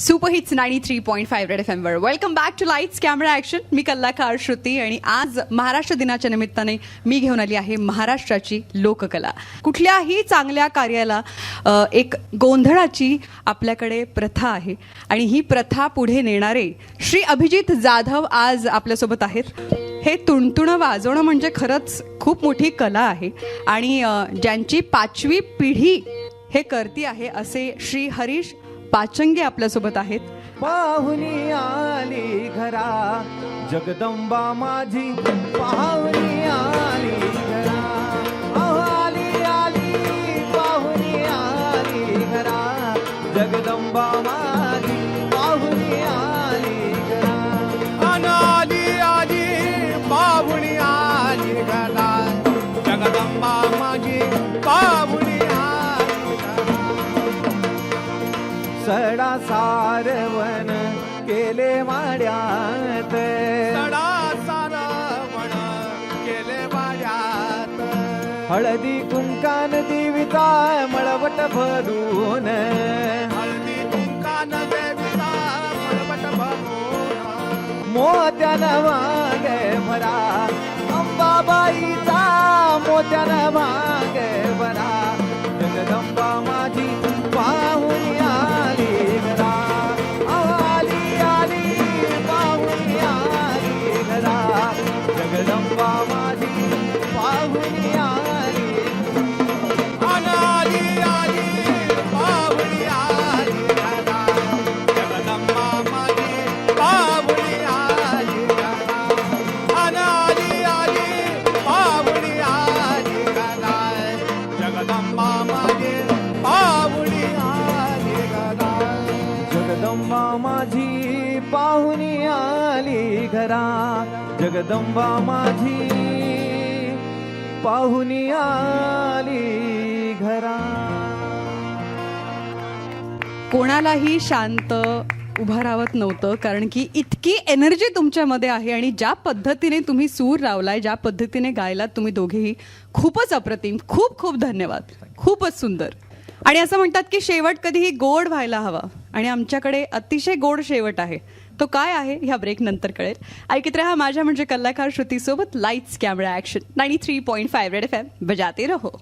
Super hits ninety three point five red F एमवर welcome back to lights camera action मी कलाकार श्रुती आणि आज महाराष्ट्र दिनाच्या निमित्ताने मी घेऊन आली आहे महाराष्ट्राची लोककला. कुठल्याही चांगल्या कार्याला एक गोंधळाची आपल्याकडे प्रथा आहे आणि ही प्रथा पुढे नेणारे श्री अभिजित जाधव आज आपल्यासोबत आहेत. हे तुणतुणं वाजवणं म्हणजे खरंच खूप मोठी कला आहे आणि ज्यांची पाचवी पिढी हे करती आहे असे श्री हरीश पाचंगे आपल्यासोबत आहेत. पाहुणी आली घरा. जगदंबा माझी पाहुणी सडा सारवण केले माड्यात सडा सारवण केले वाड्यात. हळदी कुंकान देविता मळवट भरून. हळदी कुंकान देविता मळवट भरून. मोत्यान माग भरा अंबाबाईचा जगदंबा माझी पाहुणी आली घरा. आली पाहुणी आली घरा जगदंबा माझी पाहुनी आली घरा. कोणालाही शांत उभं राहत नव्हतं कारण की इतकी एनर्जी तुमच्यामध्ये आहे आणि ज्या पद्धतीने तुम्ही सूर लावलाय ज्या पद्धतीने गायलात तुम्ही दोघेही खूपच अप्रतिम. खूप खूप धन्यवाद. खूपच सुंदर. आणि असं म्हणतात की शेवट कधीही गोड व्हायला हवा. आणि आमच्याकडे अतिशय गोड शेवट आहे. तो काय आहे? ह्या ब्रेक नंतर कळेल. ऐकत राहा माझ्या म्हणजे कलाकार श्रुतीसोबत lights camera action ninety three point five red F M बजाते रहो.